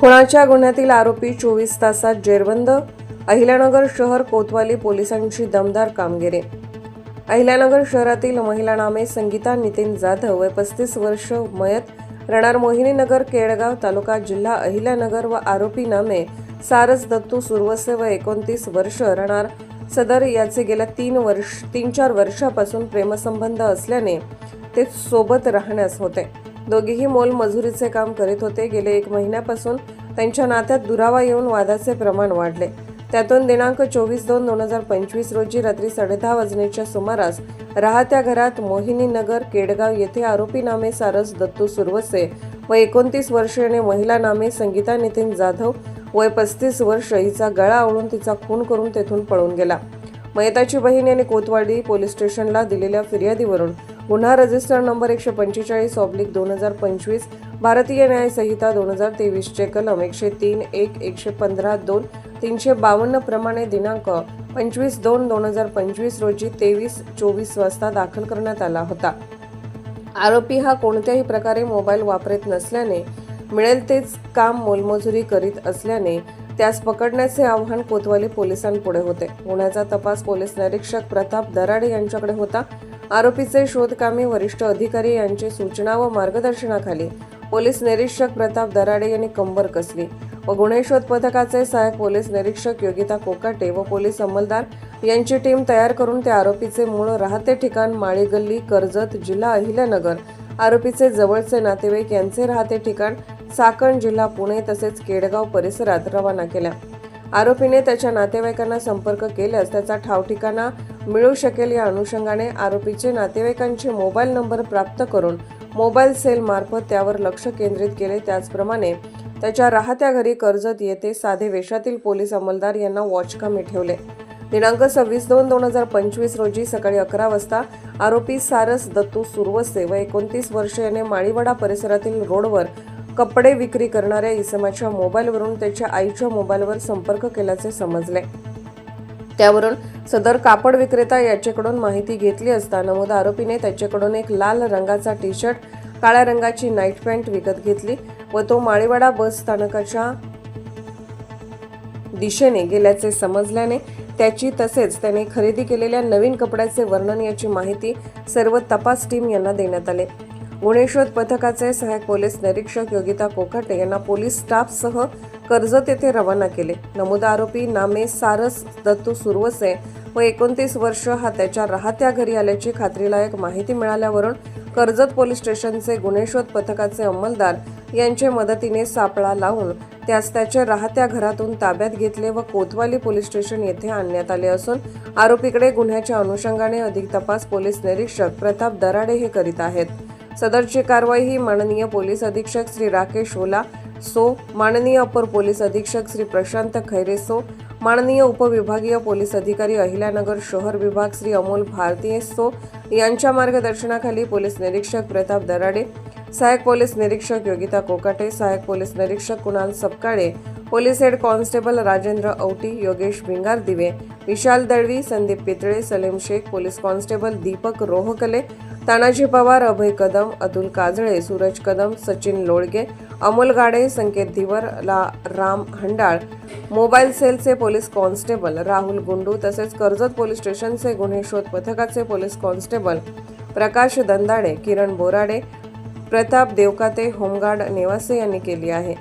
खुनाच्या गुन्ह्यातील आरोपी चोवीस तासात जेरबंद. अहिल्यानगर शहर कोतवाली पोलिसांची दमदार कामगिरी. अहिल्यानगर शहरातील महिला नामे संगीता नितीन जाधव वय पस्तीस वर्ष मयत राहणार मोहिनीनगर केळगाव तालुका जिल्हा अहिल्यानगर व आरोपी नामे सारस दत्तू सुरवसे व एकोणतीस वर्ष राहणार सदर याचे गेल्या तीन वर्ष तीन चार वर्षापासून प्रेमसंबंध असल्याने ते सोबत राहण्यास होते. दोघेही मोलमजुरीचे काम करीत होते. गेले एक महिन्यापासून त्यांच्या नात्यात दुरावा येऊन वादाचे प्रमाण वाढले. त्यातून दिनांक चोवीस दोन दोन हजार पंचवीस रोजी रात्री साडेदहा वाजण्याच्या सुमारास राहत्या घरात मोहिनी नगर केडगाव येथे आरोपी नामे सारस दत्तू सुरवसे व एकोणतीस वर्षीय महिला नामे संगीता नितीन जाधव वय पस्तीस वर्ष हिचा गळा आवळून तिचा खून करून तेथून पळून गेला. मयताची बहीण यांनी कोतवाडी पोलीस स्टेशनला दिलेल्या फिर्यादीवरून गुन्हा रजिस्टर नंबर एकशे पंचेचाळीस ऑब्लिक दोन हजार पंचवीस भारतीय न्याय संहिता दोन हजार तेवीसचे कलम एकशे तीन एक एकशे पंधरा दोन तीनशे बावन्न प्रमाणे दिनांक पंचवीस दोन दोन हजार पंचवीस रोजी तेवीस चोवीस वाजता दाखल करण्यात आला होता. आरोपी हा कोणत्याही प्रकारे मोबाईल वापरत नसल्याने मिळेल तेच काम मोलमजुरी करीत असल्याने त्यास पकडण्याचे आव्हान कोतवाली पोलिसांपुढे होते. गुन्ह्याचा तपास पोलीस निरीक्षक प्रताप दराडे यांच्याकडे होता. आरोपीचे शोधकामी वरिष्ठ अधिकारी यांची सूचना व मार्गदर्शनाखाली पोलीस निरीक्षक प्रताप दराडे यांनी कंबर कसली व गुन्हे शोध पथकाचे सहाय्यक पोलीस निरीक्षक योगिता कोकाटे व पोलीस अंमलदार यांची टीम तयार करून त्या आरोपीचे मूळ राहते ठिकाण माळीगल्ली कर्जत जिल्हा अहिल्यानगर. आरोपीचे जवळचे नातेवाईक यांचे राहते ठिकाण साकण जिल्हा पुणे तसेच केडगाव परिसरात रवाना केल्या. आरोपीने त्याच्या नातेवाईकांना संपर्क केल्यास त्याचा ठावठिकाणा मिळू शकेल या अनुषंगाने आरोपीचे नातेवाईकांचे मोबाईल नंबर प्राप्त करून मोबाईल सेल मार्फत त्यावर लक्ष केंद्रित केले. त्याचप्रमाणे त्याच्या राहत्या घरी कर्जत येथे साधे वेशातील पोलीस अंमलदार यांना वॉचकामी ठेवले. दिनांक सव्वीस दोन दोन हजार पंचवीस रोजी सकाळी अकरा वाजता आरोपी सारस दत्तू सुरवसे व एकोणतीस वर्ष याने माळीवाडा परिसरातील रोडवर कपडे विक्री करणाऱ्या इसमाच्या मोबाईलवरून त्याच्या आईच्या मोबाईलवर संपर्क केल्याचे समजले. त्यावरून सदर कापड विक्रेता याच्याकडून माहिती घेतली असता नमूद आरोपीने त्याच्याकडून एक लाल रंगाचा टी शर्ट काळ्या रंगाची नाईट पॅन्ट विकत घेतली व तो माळीवाडा बस स्थानकाच्या दिशेने गेल्याचे समजल्याने त्याची तसेच त्याने खरेदी केलेल्या नवीन कपड्याचे वर्णन याची माहिती सर्व तपास टीम यांना देण्यात आले. गुन्हे शोध पथकाचे सहाय्यक पोलीस निरीक्षक योगिता कोकाटे यांना पोलीस स्टाफसह कर्जत येथे रवाना केले. नमूद आरोपी नामे सारस दत्तू सुरवसे व एकोणतीस वर्ष हा त्याच्या राहत्या घरी आल्याची खात्रीलायक माहिती मिळाल्यावरून कर्जत पोलीस स्टेशनचे गुन्हे शोध पथकाचे अंमलदार यांच्या मदतीने सापळा लावून त्यास त्याच्या राहत्या घरातून ताब्यात घेतले व कोतवाली पोलीस स्टेशन येथे आणण्यात आले असून आरोपीकडे गुन्ह्याच्या अनुषंगाने अधिक तपास पोलीस निरीक्षक प्रताप दराडे हे करीत आहेत. सदरची कारवाई ही माननीय पोलीस अधीक्षक श्री राकेश ओला सो माननीय अपर पोलीस अधीक्षक श्री प्रशांत खैरे सो माननीय उपविभागीय पोलीस अधिकारी अहिल्यानगर शहर विभाग श्री अमोल भारतीय सो यांच्या मार्गदर्शनाखाली पोलीस निरीक्षक प्रताप दराडे सहायक पोलीस निरीक्षक योगिता कोकाटे सहायक पोलीस निरीक्षक Kunal Sapkale police head constable Rajendra Auti Yogesh Bhingardive Vishal Dalvi Sandeep Pitale Salim Shaikh police constable Deepak Rohakale Tanaji Pawar Abhay Kadam Atul Kajale Suraj Kadam Sachin Lolge Amol Gade Sanket Dhiwar ला Ram Handal mobile सेलचे police constable Rahul Gundu तसेच Karjat police स्टेशनचे गुन्हे शोध पथकाचे police constable Prakash Dandade Kiran Borade Pratap Devkate home guard Nevase यांनी केली आहे.